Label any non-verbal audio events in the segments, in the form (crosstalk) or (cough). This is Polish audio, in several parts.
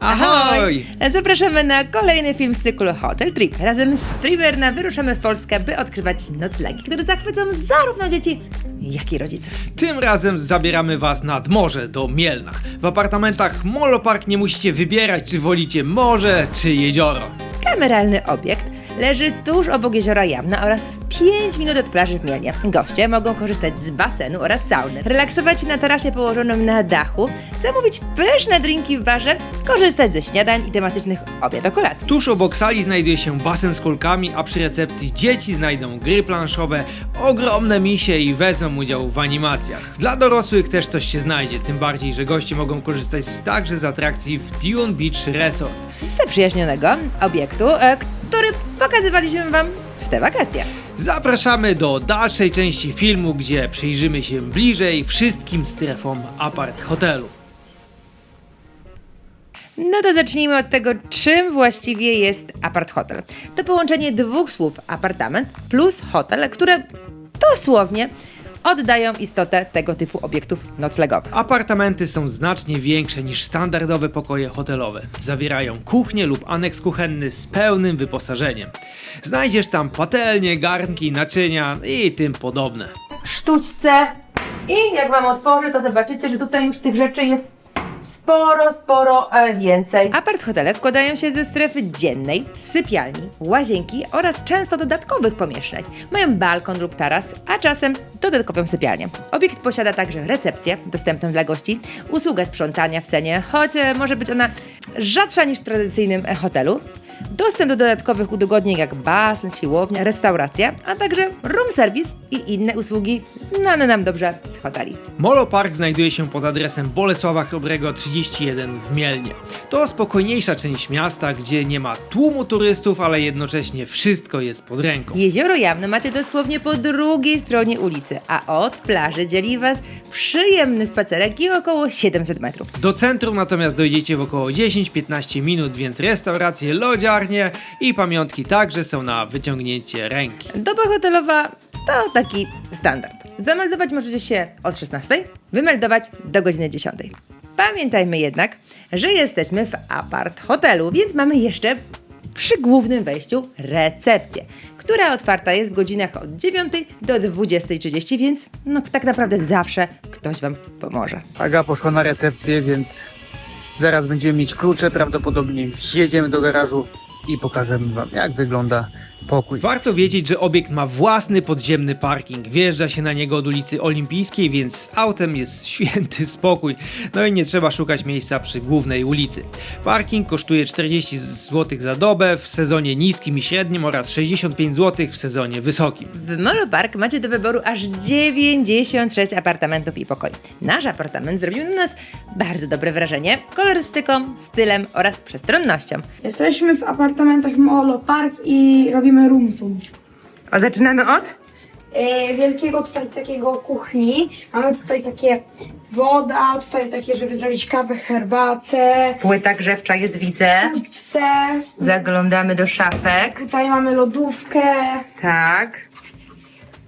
Ahoj! Zapraszamy na kolejny film z cyklu Hotel Trip. Razem z Triberna wyruszamy w Polskę, by odkrywać noclegi, które zachwycą zarówno dzieci, jak i rodziców. Tym razem zabieramy Was nad morze do Mielna. W apartamentach Molopark nie musicie wybierać, czy wolicie morze, czy jezioro. Kameralny obiekt leży tuż obok jeziora Jamna oraz 5 minut od plaży w Mielnie. Goście mogą korzystać z basenu oraz sauny, relaksować się na tarasie położonym na dachu, zamówić pyszne drinki w barze, korzystać ze śniadań i tematycznych obiad o kolacji. Tuż obok sali znajduje się basen z kulkami, a przy recepcji dzieci znajdą gry planszowe, ogromne misie i wezmą udział w animacjach. Dla dorosłych też coś się znajdzie, tym bardziej, że goście mogą korzystać także z atrakcji w Dune Beach Resort. z zaprzyjaźnionego obiektu, e, który pokazywaliśmy Wam w te wakacje. Zapraszamy do dalszej części filmu, gdzie przyjrzymy się bliżej wszystkim strefom apart hotelu. No to zacznijmy od tego, czym właściwie jest apart hotel. To połączenie dwóch słów apartament plus hotel, które dosłownie oddają istotę tego typu obiektów noclegowych. Apartamenty są znacznie większe niż standardowe pokoje hotelowe. Zawierają kuchnię lub aneks kuchenny z pełnym wyposażeniem. Znajdziesz tam patelnie, garnki, naczynia i tym podobne. sztućce i jak Wam otworzę, to zobaczycie, że tutaj już tych rzeczy jest sporo, sporo więcej. Apart hotele składają się ze strefy dziennej, sypialni, łazienki oraz często dodatkowych pomieszczeń. Mają balkon lub taras, a czasem dodatkową sypialnię. Obiekt posiada także recepcję dostępną dla gości, usługę sprzątania w cenie, choć e, może być ona rzadsza niż w tradycyjnym e, hotelu. Dostęp do dodatkowych udogodnień jak basen, siłownia, restauracja, a także room service i inne usługi znane nam dobrze z hoteli. Molo Park znajduje się pod adresem Bolesława Chrobrego 31 w Mielnie. To spokojniejsza część miasta, gdzie nie ma tłumu turystów, ale jednocześnie wszystko jest pod ręką. Jezioro Jamne macie dosłownie po drugiej stronie ulicy, a od plaży dzieli Was przyjemny spacerek i około 700 metrów. Do centrum natomiast dojdziecie w około 10-15 minut, więc restauracje, lodziarnie i pamiątki także są na wyciągnięcie ręki. Doba hotelowa to taki standard. Zameldować możecie się od 16, wymeldować do godziny 10. Pamiętajmy jednak, że jesteśmy w apart hotelu, więc mamy jeszcze przy głównym wejściu recepcję, która otwarta jest w godzinach od 9 do 20.30, więc no tak naprawdę zawsze ktoś Wam pomoże. Aga poszła na recepcję, więc zaraz będziemy mieć klucze. Prawdopodobnie wjedziemy do garażu i pokażemy Wam, jak wygląda pokój. Warto wiedzieć, że obiekt ma własny podziemny parking. Wjeżdża się na niego od ulicy Olimpijskiej, więc z autem jest (laughs) święty spokój. No i nie trzeba szukać miejsca przy głównej ulicy. Parking kosztuje 40 zł za dobę w sezonie niskim i średnim oraz 65 zł w sezonie wysokim. W Molo Park macie do wyboru aż 96 apartamentów i pokoi. Nasz apartament zrobił na nas bardzo dobre wrażenie kolorystyką, stylem oraz przestronnością. Jesteśmy w apartamentach Molo Park i robimy room tour. A zaczynamy od? E, wielkiego tutaj takiego kuchni. Mamy tutaj takie woda, tutaj takie, żeby zrobić kawę, herbatę, Płyta grzewcza jest, widzę. pizze. Zaglądamy do szafek. Tutaj mamy lodówkę, Tak.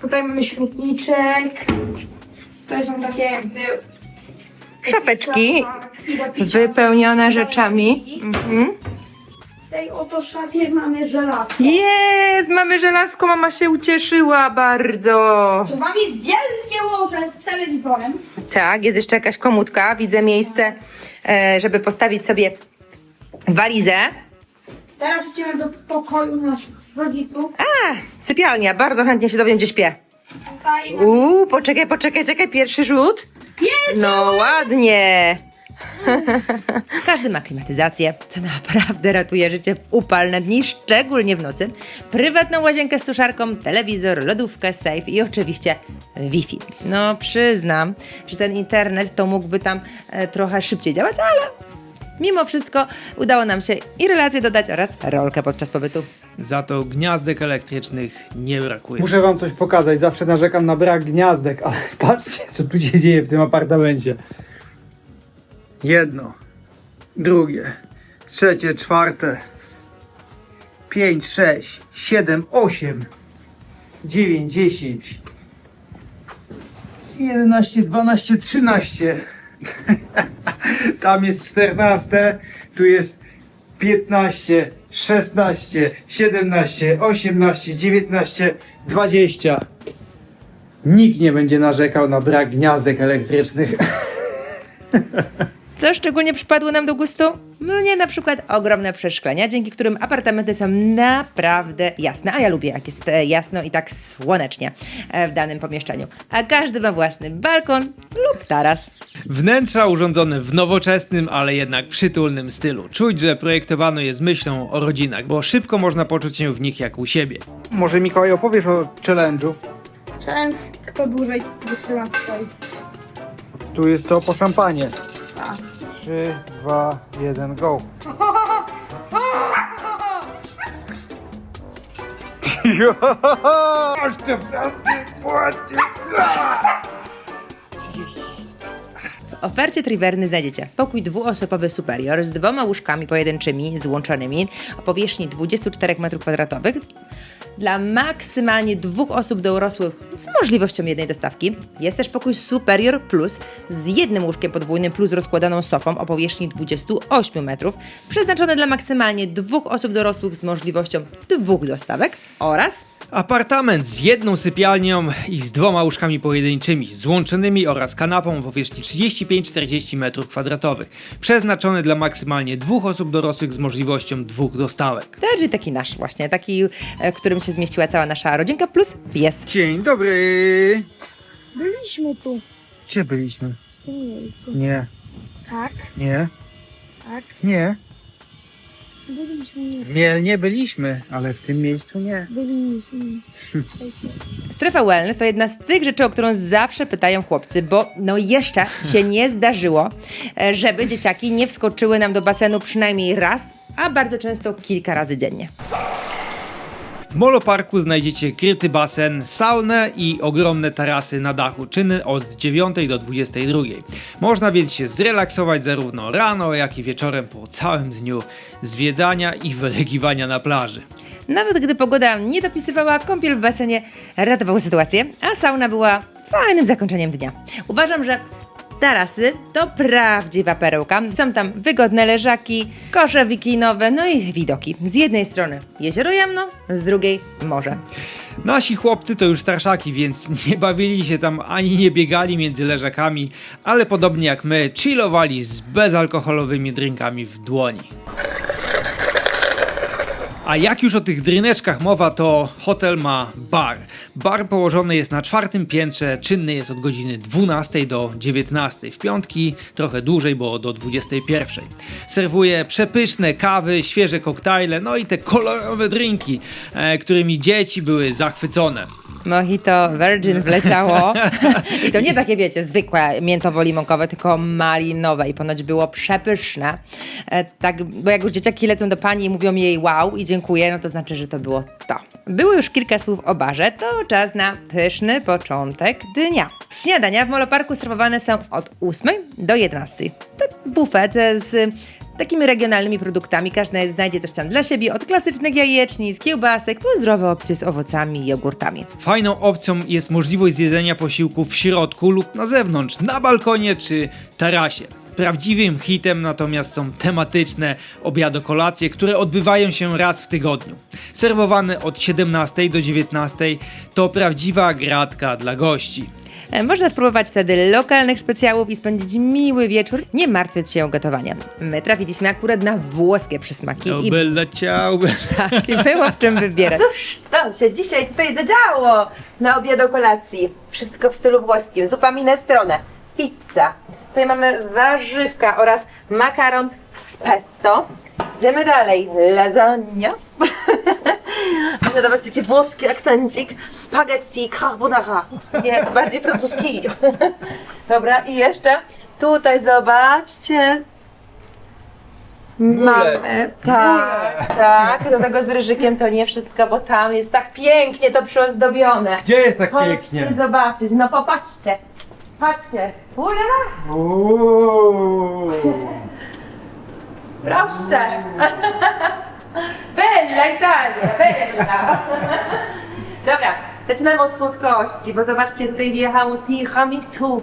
tutaj mamy śmietniczek. Tutaj są takie jakby... Szafeczki i do picia. wypełnione rzeczami. Mhm. W tej oto szafie mamy żelazko. Jest! Mamy żelazko, mama się ucieszyła bardzo. Przed wami wielkie łoże z telewizorem. Tak, jest jeszcze jakaś komódka. Widzę miejsce, e, żeby postawić sobie walizę. Teraz idziemy do pokoju naszych rodziców. A, sypialnia. Bardzo chętnie się dowiem, gdzie śpię. Tutaj mamy Uuu, poczekaj, poczekaj, czekaj, pierwszy rzut. No ładnie. (laughs) Każdy ma klimatyzację, co naprawdę ratuje życie w upalne dni, szczególnie w nocy. Prywatną łazienkę z suszarką, telewizor, lodówkę, safe i oczywiście Wi-Fi. No przyznam, że ten internet to mógłby tam e, trochę szybciej działać, ale mimo wszystko udało nam się i relacje dodać oraz rolkę podczas pobytu. Za to gniazdek elektrycznych nie brakuje. Muszę Wam coś pokazać. Zawsze narzekam na brak gniazdek, ale (laughs) patrzcie, co tu się dzieje w tym apartamencie. Jedno, drugie, trzecie, czwarte, pięć, sześć, siedem, osiem, dziewięć, dziesięć, jedenaście, dwanaście, trzynaście. (laughs) tam jest 14, tu jest 15, 16, 17, 18, 19, 20. Nikt nie będzie narzekał na brak gniazdek elektrycznych. (laughs) Co szczególnie przypadło nam do gustu? No nie, na przykład ogromne przeszklenia, dzięki którym apartamenty są naprawdę jasne. A ja lubię, jak jest e, jasno i tak słonecznie e, w danym pomieszczeniu. A każdy ma własny balkon lub taras. Wnętrza urządzone w nowoczesnym, ale jednak przytulnym stylu. Czuć, że projektowano je z myślą o rodzinach, bo szybko można poczuć się w nich jak u siebie. Może Mikołaj opowiesz o challenge'u? Challenge, kto dłużej wytrzyma tutaj. Tu jest to po szampanie. Tak. 3, 2, 1, go. W ofercie Triverny znajdziecie pokój dwuosobowy superior z dwoma łóżkami pojedynczymi złączonymi o powierzchni 24 m2 dla maksymalnie dwóch osób dorosłych z możliwością jednej dostawki. Jest też pokój superior plus z jednym łóżkiem podwójnym plus rozkładaną sofą o powierzchni 28 metrów, przeznaczony dla maksymalnie dwóch osób dorosłych z możliwością dwóch dostawek oraz Apartament z jedną sypialnią i z dwoma łóżkami pojedynczymi, złączonymi oraz kanapą o powierzchni 35-40 m2, przeznaczony dla maksymalnie dwóch osób dorosłych z możliwością dwóch dostawek. To czyli taki nasz właśnie, taki, e, w którym się zmieściła cała nasza rodzinka, plus pies. Dzień dobry. Byliśmy tu, Gdzie byliśmy? w tym miejscu. Nie, Tak, nie, tak. nie. Byliśmy, nie. W Mielnie byliśmy, ale w tym miejscu nie. Byliśmy. (laughs) Strefa wellness to jedna z tych rzeczy, o którą zawsze pytają chłopcy, bo no jeszcze się nie zdarzyło, e, żeby dzieciaki nie wskoczyły nam do basenu przynajmniej raz, a bardzo często kilka razy dziennie. W Moloparku znajdziecie kryty basen, saunę i ogromne tarasy na dachu, czyny od 9 do 22. Można więc się zrelaksować zarówno rano, jak i wieczorem po całym dniu zwiedzania i wylegiwania na plaży. Nawet gdy pogoda nie dopisywała, kąpiel w basenie ratował sytuację, a sauna była fajnym zakończeniem dnia. Uważam, że tarasy to prawdziwa perełka. Są tam wygodne leżaki, kosze wiklinowe, no i widoki. Z jednej strony jezioro Jamno, z drugiej morze. Nasi chłopcy to już starszaki, więc nie bawili się tam ani nie biegali między leżakami, ale podobnie jak my, chillowali z bezalkoholowymi drinkami w dłoni. A jak już o tych dryneczkach mowa, to hotel ma bar. Bar położony jest na czwartym piętrze, czynny jest od godziny 12 do 19. W piątki trochę dłużej, bo do 21. Serwuje przepyszne kawy, świeże koktajle, no i te kolorowe drinki, e, którymi dzieci były zachwycone. Mojito Virgin wleciało. (laughs) I to nie takie, wiecie, zwykłe miętowo-limonkowe, tylko malinowe i ponoć było przepyszne. E, tak, bo jak już dzieciaki lecą do pani i mówią jej wow i dziękuję, no to znaczy, że to było to. Było już kilka słów o barze, to czas na pyszny początek dnia. Śniadania w Moloparku serwowane są od 8 do 11. To bufet z takimi regionalnymi produktami. Każdy znajdzie coś tam dla siebie, od klasycznych jajecznic, kiełbasek, po zdrowe opcje z owocami i jogurtami. Fajną opcją jest możliwość zjedzenia posiłku w środku lub na zewnątrz, na balkonie czy tarasie. Prawdziwym hitem natomiast są tematyczne obiado-kolacje, które odbywają się raz w tygodniu. Serwowane od 17 do 19 to prawdziwa gratka dla gości. E, Można spróbować wtedy lokalnych specjałów i spędzić miły wieczór, nie martwiąc się o gotowanie. My trafiliśmy akurat na włoskie przysmaki i Oby leciałby. (laughs) tak, i było w czym wybierać. Cóż tam się dzisiaj tutaj zadziało na obiad kolacji? Wszystko w stylu włoskim, zupa minestrone, pizza. Tutaj mamy warzywka oraz makaron z pesto. Idziemy dalej. Lasagna. (laughs) Będę dawać taki włoski akcencik. Spaghetti carbonara. Nie, bardziej francuski. (laughs) Dobra, i jeszcze tutaj zobaczcie. Mamy, tak, tak, do tego z ryżykiem to nie wszystko, bo tam jest tak pięknie to przyozdobione. Gdzie jest tak Chodźcie pięknie? zobaczyć, no popatrzcie, patrzcie, ulala, Uuu. proszę. Bella Italia, bella. Dobra, zaczynamy od słodkości, bo zobaczcie, tutaj wjechało tiramisu.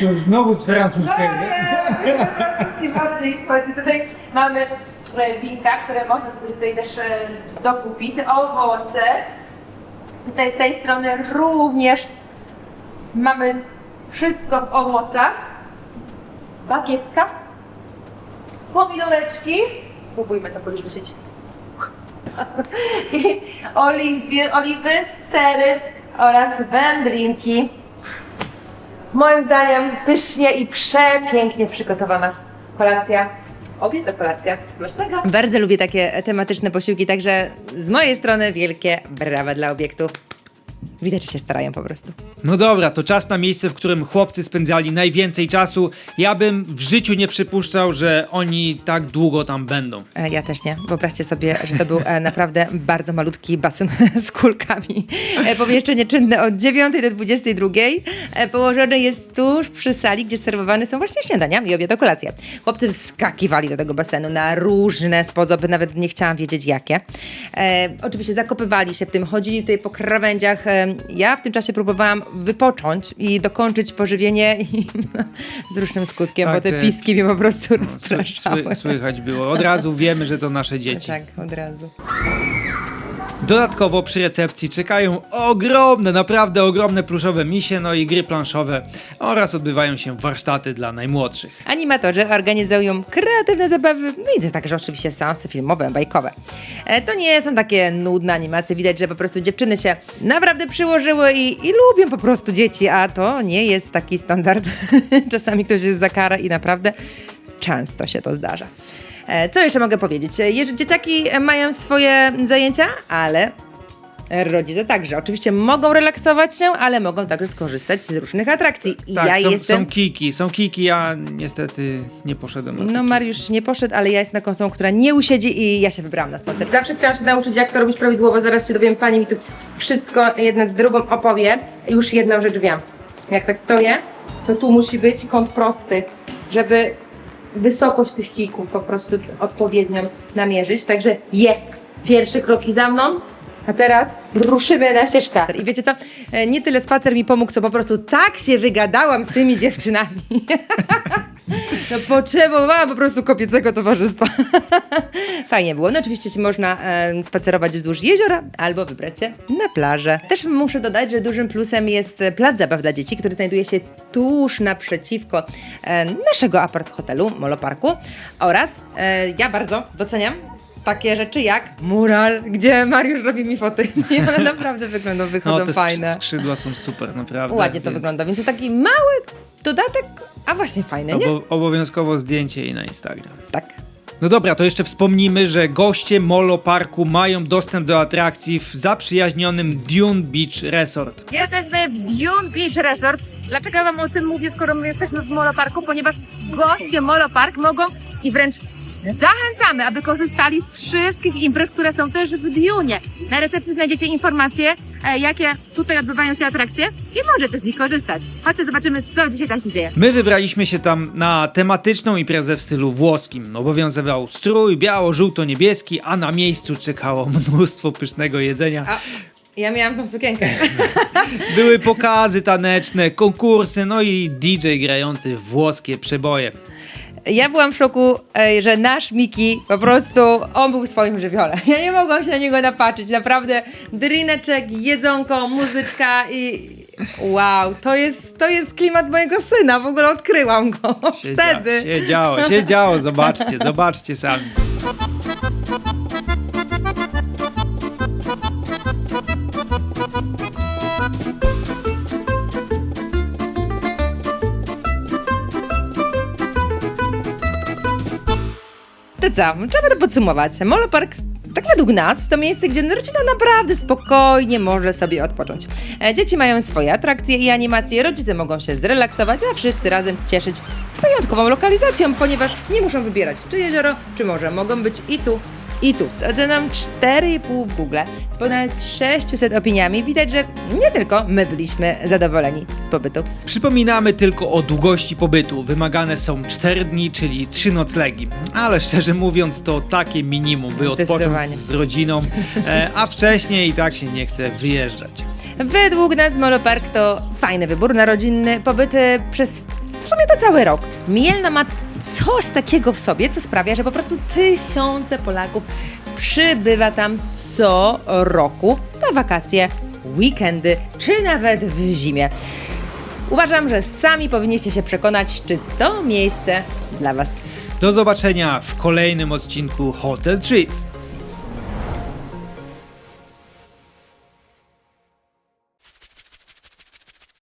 To znowu z francuskiego. Nie bardziej chodzi. Tutaj mamy e, winka, które można sobie tutaj też e, dokupić, owoce. Tutaj z tej strony również mamy wszystko w owocach. Bagietka, pomidoreczki. Spróbujmy to policzyć. I oliwy, oliwy, sery oraz wędlinki. Moim zdaniem pysznie i przepięknie przygotowana kolacja. Obiad to kolacja. Smacznego. Bardzo lubię takie tematyczne posiłki, także z mojej strony wielkie brawa dla obiektu. Widać, że się starają po prostu. No dobra, to czas na miejsce, w którym chłopcy spędzali najwięcej czasu. Ja bym w życiu nie przypuszczał, że oni tak długo tam będą. E, Ja też nie. Wyobraźcie sobie, że to był e, (laughs) naprawdę bardzo malutki basen (laughs) z kulkami. E, Pomieszczenie czynne od 9 do 22. E, Położone jest tuż przy sali, gdzie serwowane są właśnie śniadania i obiad o kolację. Chłopcy wskakiwali do tego basenu na różne sposoby, nawet nie chciałam wiedzieć jakie. E, oczywiście zakopywali się w tym, chodzili tutaj po krawędziach. E, ja w tym czasie próbowałam wypocząć i dokończyć pożywienie i (laughs) z różnym skutkiem, Tak, bo te te- piski mnie po prostu Sły, rozpraszały. sły, słychać było. Od razu wiemy, że to nasze (laughs) dzieci. Tak, od razu. Dodatkowo przy recepcji czekają ogromne, naprawdę ogromne pluszowe misie, no i gry planszowe oraz odbywają się warsztaty dla najmłodszych. Animatorzy organizują kreatywne zabawy, no i to także oczywiście seansy filmowe, bajkowe. E, To nie są takie nudne animacje, widać, że po prostu dziewczyny się naprawdę przyłożyły i, i lubią po prostu dzieci, a to nie jest taki standard. (laughs) Czasami ktoś jest za karę i naprawdę często się to zdarza. E, Co jeszcze mogę powiedzieć? Jeżeli dzieciaki mają swoje zajęcia, ale rodzice także. Oczywiście mogą relaksować się, ale mogą także skorzystać z różnych atrakcji. I Tak, ja są, jestem... są kiki, są kiki, ja niestety nie poszedłem na No Mariusz nie poszedł, ale ja jestem taką osobą, która nie usiedzi i ja się wybrałam na spacer. Zawsze chciałam się nauczyć, jak to robić prawidłowo. Zaraz się dowiem, pani mi tu wszystko jedno z drugą opowie. Już jedną rzecz wiem. Jak tak stoję, to tu musi być kąt prosty, żeby wysokość tych kijków po prostu odpowiednią namierzyć. Także jest. Pierwsze kroki za mną. A teraz ruszymy na ścieżkę. I wiecie co? E, Nie tyle spacer mi pomógł, co po prostu tak się wygadałam z tymi dziewczynami. (laughs) No potrzebowałam po prostu kobiecego towarzystwa. (laughs) Fajnie było. No oczywiście się można e, spacerować wzdłuż jeziora albo wybrać się na plażę. Też muszę dodać, że dużym plusem jest plac zabaw dla dzieci, który znajduje się tuż naprzeciwko e, naszego apart hotelu, Moloparku oraz ja bardzo doceniam takie rzeczy jak mural, gdzie Mariusz robi mi foty (laughs) i one (laughs) naprawdę wyglądają, wychodzą No, te fajne. skrzy- skrzydła są super, naprawdę. Ładnie to więc wygląda, więc to taki mały dodatek, a właśnie fajny, nie? Obo obowiązkowo zdjęcie i na Instagram. Tak. No dobra, to jeszcze wspomnimy, że goście Molo Parku mają dostęp do atrakcji w zaprzyjaźnionym Dune Beach Resort. Jesteśmy w Dune Beach Resort. Dlaczego ja wam o tym mówię, skoro my jesteśmy w Molo Parku? Ponieważ goście Molo Park mogą i wręcz zachęcamy, aby korzystali z wszystkich imprez, które są też w Dune. Na recepcji znajdziecie informacje, e, jakie tutaj odbywają się atrakcje i możecie z nich korzystać. Chodźcie, zobaczymy, co dzisiaj tam się dzieje. My wybraliśmy się tam na tematyczną imprezę w stylu włoskim. Obowiązywał strój biało-żółto-niebieski, a na miejscu czekało (laughs) mnóstwo pysznego jedzenia. A ja miałam tą sukienkę. (laughs) Były pokazy taneczne, konkursy, no i DJ grający włoskie przeboje. Ja byłam w szoku, że nasz Miki po prostu, on był w swoim żywiole. (laughs) Ja nie mogłam się na niego napatrzeć. Naprawdę drineczek, jedzonko, muzyczka i wow, to jest, to jest klimat mojego syna. W ogóle odkryłam go (laughs) Się wtedy. Dzia- się działo, się działo, zobaczcie, zobaczcie sami. Trzeba to podsumować. Molo Park, tak według nas, to miejsce, gdzie rodzina naprawdę spokojnie może sobie odpocząć. E, Dzieci mają swoje atrakcje i animacje, rodzice mogą się zrelaksować, a wszyscy razem cieszyć wyjątkową lokalizacją, ponieważ nie muszą wybierać, czy jezioro, czy morze. Mogą być i tu, I tu z oceną 4,5 w Google, z ponad 600 opiniami widać, że nie tylko my byliśmy zadowoleni z pobytu. Przypominamy tylko o długości pobytu. Wymagane są 4 dni, czyli 3 noclegi. Ale szczerze mówiąc, to takie minimum, by odpocząć z rodziną, e, a wcześniej i tak się nie chce wyjeżdżać. Według nas Molopark to fajny wybór na rodzinny pobyt e, przez w sumie to cały rok. Mielna ma coś takiego w sobie, co sprawia, że po prostu tysiące Polaków przybywa tam co roku na wakacje, weekendy czy nawet w zimie. Uważam, że sami powinniście się przekonać, czy to miejsce dla Was. Do zobaczenia w kolejnym odcinku Hotel Trip.